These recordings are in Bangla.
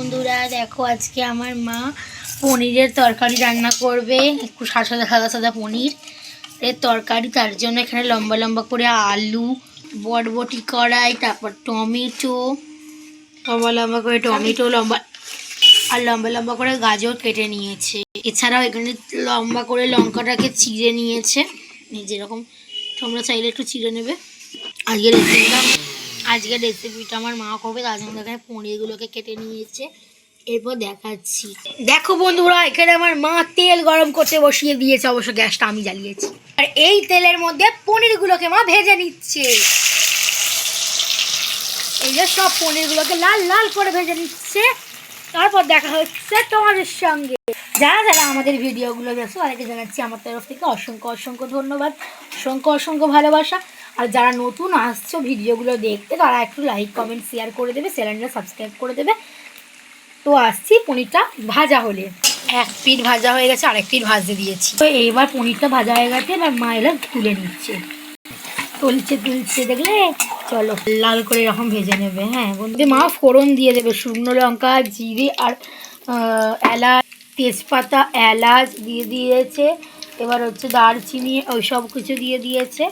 বন্ধুরা, দেখো আজকে আমার মা পনিরের তরকারি রান্না করবে। একটু সাদা সাদা সাদা পনির। এর তরকারি, তার জন্য এখানে লম্বা লম্বা করে আলু বটবটি কড়াই, তারপর টমেটো, লম্বা লম্বা করে টমেটো, লম্বা আর লম্বা লম্বা করে গাজর কেটে নিয়েছে। এছাড়াও এখানে লম্বা করে লঙ্কাটাকে চিড়ে নিয়েছে। যেরকম তোমরা চাইলে একটু চিড়ে নেবে। আজকে রেসিপিটা আজকের রেসিপিটা আমার মা করবে, তার জন্য এখানে পনিরগুলোকে কেটে নিয়েছে এরপর দেখাচ্ছি। দেখো বন্ধুরা, এখানে আমার মা তেল গরম করতে বসিয়ে দিয়েছে, অবশ্য গ্যাসটা আমি জ্বালিয়েছি। আর এই তেলের মধ্যে পনিরগুলোকে মা ভেজে নিচ্ছে। এই যে সব পনিরগুলোকে লাল লাল করে ভেজে নিচ্ছে। তারপর দেখা হচ্ছে তোমাদের সঙ্গে। যারা যারা আমাদের ভিডিওগুলো দেখছ, তাদেরকে জানাচ্ছি আমার তরফ থেকে অসংখ্য অসংখ্য ধন্যবাদ, অসংখ্য অসংখ্য ভালোবাসা। আর যারা নতুন আসছো ভিডিওগুলো দেখতে, তারা একটু লাইক কমেন্ট শেয়ার করে দেবে চ্যানেলটা সাবস্ক্রাইব করে দেবে। তো আসছি পনিরটা ভাজা হলে। এক পিঠ ভাজা হয়ে গেছে, আরেক পিঠ ভাজতে দিয়েছি। তো এইবার পনিরটা ভাজা হয়ে গেছে, এবার মা এবার তুলে নিচ্ছে। তুলছে তুলছে, দেখলে? চলো, লাল করে এরকম ভেজে নেবে হ্যাঁ। বন্ধু মা ফোড়ন দিয়ে দেবে, শুকনো লঙ্কা, জিরে আর এলাচ, তেজপাতা, এলাচ দিয়ে দিয়েছে। এবার হচ্ছে দারচিনি, ওই সব কিছু দিয়ে দিয়েছে।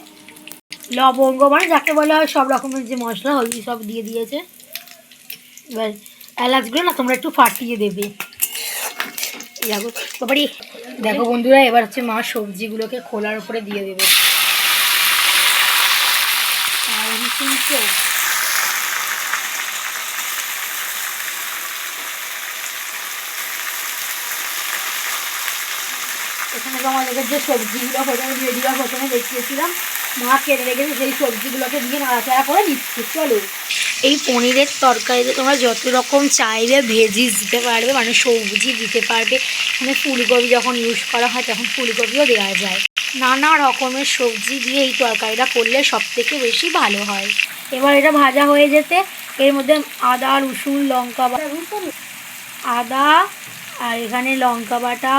লবঙ্গ মানে যাকে বলা হয় সব রকমের যে মশলা, হলদি সব দিয়ে দিয়েছে। এবার এলাচগুলো না তোমরা একটু ফাটিয়ে দেবে। বাবারি দেখো বন্ধুরা, এবার হচ্ছে মা সবজিগুলোকে খোলার উপরে দিয়ে দেবে। এখানে তো আমাদের যে সবজিগুলো প্রথমে রেডিও প্রথমে দেখিয়েছিলাম। মা কেটে রেখেছে সেই সবজিগুলোকে দিয়ে নাড়াচাড়া করে দিচ্ছে চলো। এই পনিরের তরকারিতে তোমরা যত রকম চাইবে ভেজিস দিতে পারবে মানে সবজি দিতে পারবে। মানে ফুলকপি যখন ইউজ করা হয় তখন ফুলকপিও দেওয়া যায়। নানা রকমের সবজি দিয়ে এই তরকারিটা করলে সব থেকে বেশি ভালো হয়। এবার এটা ভাজা হয়ে যেতে এর মধ্যে আদা রসুন লঙ্কা বাটা আদা আর এখানে লঙ্কা বাটা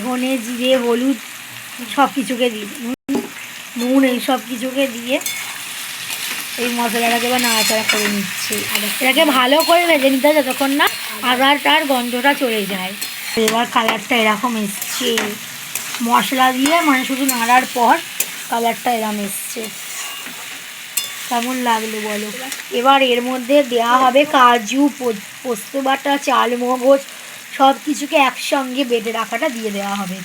ধনে জিরে হলুদ সব কিছুকে দিই। নুন, এই সব কিছুকে দিয়ে এই মশলাটাকে এবার নাড়াচাড়া করে নিচ্ছে। এটাকে ভালো করে ভেজে নিতে হয় যতক্ষণ না আদাটার গন্ধটা চলে যায়। এবার কালারটা এরকম এসছে। মশলা দিয়ে মানে শুধু নাড়ার পর কালারটা এরকম এসছে। কেমন লাগল বলো? এবার এর মধ্যে দেওয়া হবে কাজু পোস্ত বাটা চাল মগজ সব কিছুকে একসঙ্গে বেটে রাখাটা দিয়ে দেওয়া হবে।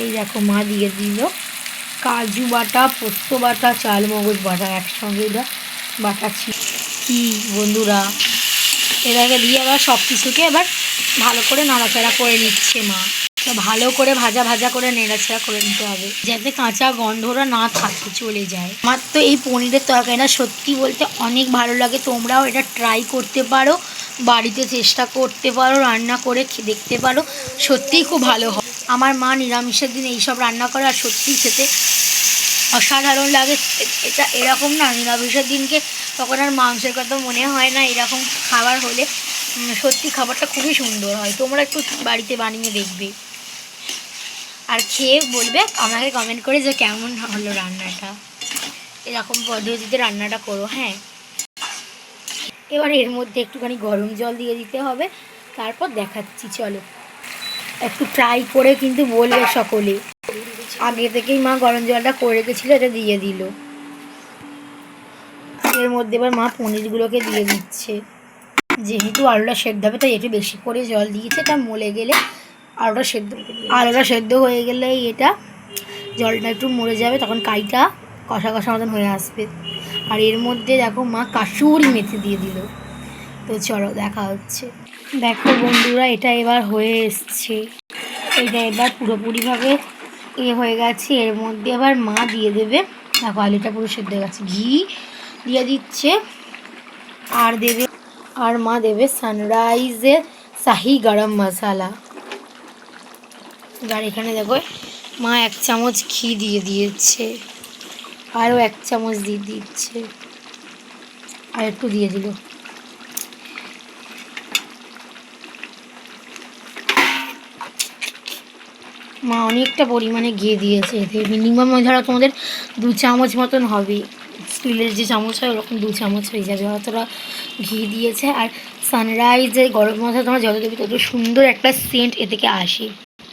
এই দেখো মা দিয়ে দিল। কাজু বাটা, পোস্ত বাটা, চাল মগজ বাটা, একসঙ্গে এটা বাটা ছিল। বন্ধুরা এটাকে দিয়ে আবার সব কিছুকে এবার ভালো করে নাড়াচাড়া করে নিচ্ছে মা। ভালো করে ভাজা ভাজা করে নেড়াচাড়া করে নিতে হবে, যাতে কাঁচা গন্ধটা না থাকে, চলে যায়। আমার তো এই পনিরের তরকারিটা সত্যি বলতে অনেক ভালো লাগে। তোমরাও এটা ট্রাই করতে পারো, বাড়িতে চেষ্টা করতে পারো, রান্না করে দেখতে পারো। সত্যিই খুব ভালো হয়। আমার মা নিরামিষের দিন এইসব রান্না করে আর সত্যিই খেতে অসাধারণ লাগে। এটা এরকম না, নিরামিষের দিনকে তখন আর মাংসের কথা মনে হয় না, এরকম খাবার হলে সত্যি খাবারটা খুবই সুন্দর হয়। তোমরা একটু বাড়িতে বানিয়ে দেখবে। আর খেয়ে বলবে, আমাকে কমেন্ট করে যে কেমন হলো রান্নাটা। এরকম পদ্ধতিতে রান্নাটা করো হ্যাঁ। এবার এর মধ্যে একটুখানি গরম জল দিয়ে দিতে হবে, তারপর দেখাচ্ছি, চলো। একটু ট্রাই করে কিন্তু বলবে সকলে। আগে থেকেই মা গরম জলটা করে রেখেছিলো, এটা দিয়ে দিল। এর মধ্যে এবার মা পনিরগুলোকে দিয়ে দিচ্ছে। যেহেতু আলুটা সেদ্ধ হবে, তাই একটু বেশি করে জল দিয়েছে, তা মলে গেলে আলুটা সেদ্ধ আলুটা সেদ্ধ হয়ে গেলে এটা জলটা একটু মরে যাবে, তখন কাইটা কষা কষা মতন হয়ে আসবে। আর এর মধ্যে দেখো মা কাসুরি মেথি দিয়ে দিল। তো চলো দেখা হচ্ছে। দেখো বন্ধুরা, এটা এবার হয়ে এসছে। এটা এবার পুরোপুরিভাবে এ হয়ে গেছে। এর মধ্যে এবার মা দিয়ে দেবে। দেখো, আলুটা পুরো সেদ্ধ হয়ে গেছে। ঘি দিয়ে দিচ্ছে। আর দেবে, আর মা দেবে সানরাইজের শাহি গরম মশালা। এবার এখানে দেখো, মা এক চামচ ঘি দিয়ে দিয়েছে। আরও এক চামচ দিয়ে দিচ্ছে। আর একটু দিয়ে দিল। মা অনেকটা পরিমাণে ঘিয়ে দিয়েছে। এতে মিনিমাম ধরো তোমাদের দু চামচ মতন হবে। স্টিলের যে চামচ হয়, ওরকম দু চামচ হয়ে যাবে। অতটা ঘি দিয়েছে। আর সানরাইজের গরম মশলা তোমার যত দেবে, তত সুন্দর একটা সেন্ট এ থেকে আসে।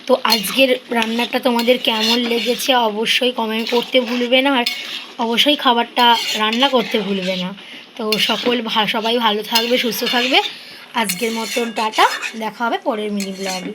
তো আজকের রান্নাটা তোমাদের কেমন লেগেছে অবশ্যই কমেন্ট করতে ভুলবে না। আর অবশ্যই খাবারটা রান্না করতে ভুলবে না। তো সকল সবাই ভালো থাকবে, সুস্থ থাকবে। আজকের মতন টাটা। দেখা হবে পরের মিনি ব্লগে